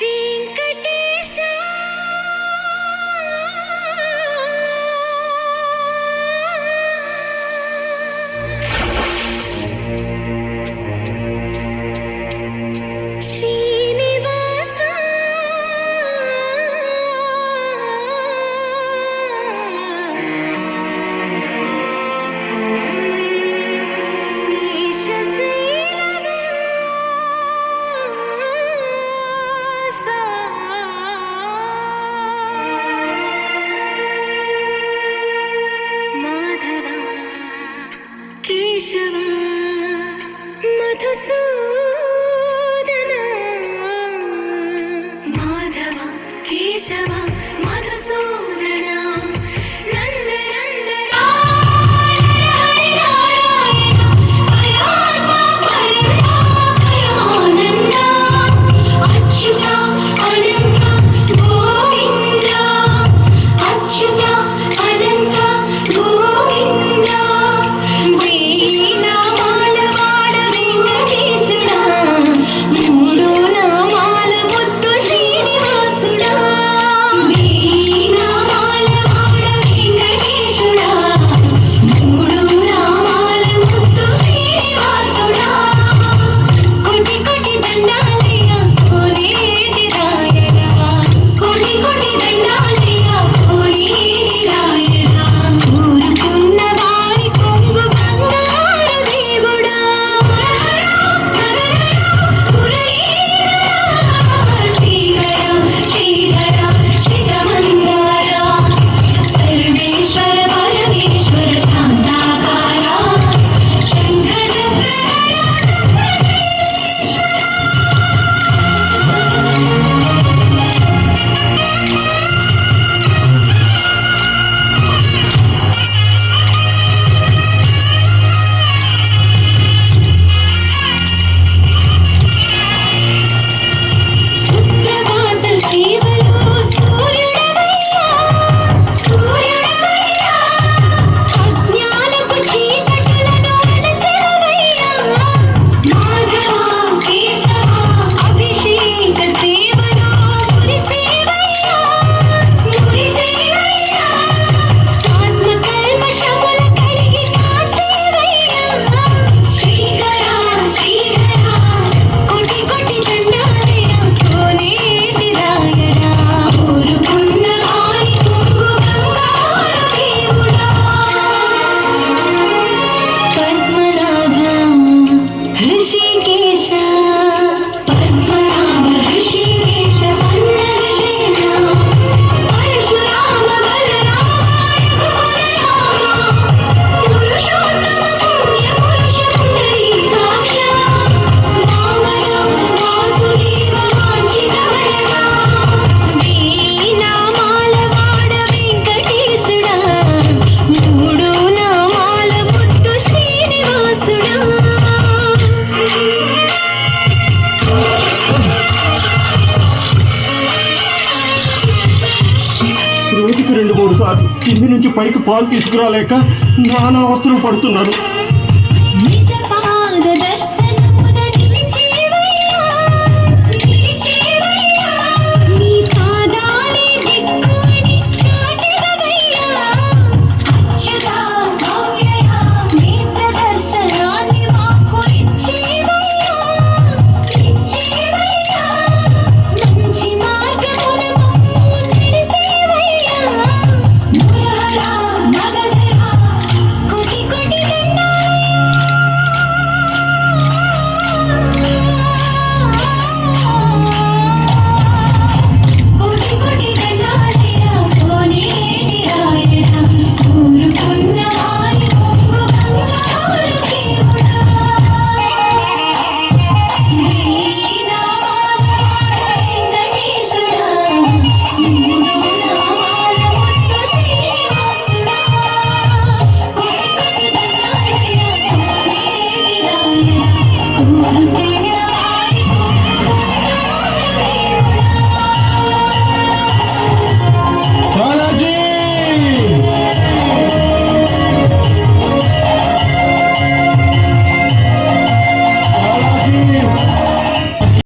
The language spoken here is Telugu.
వెంకటే 什么？మూడు సార్లు కింది నుంచి పైకి పాలు తీసుకురాలేక నానా వస్తువులు పడుతున్నారు.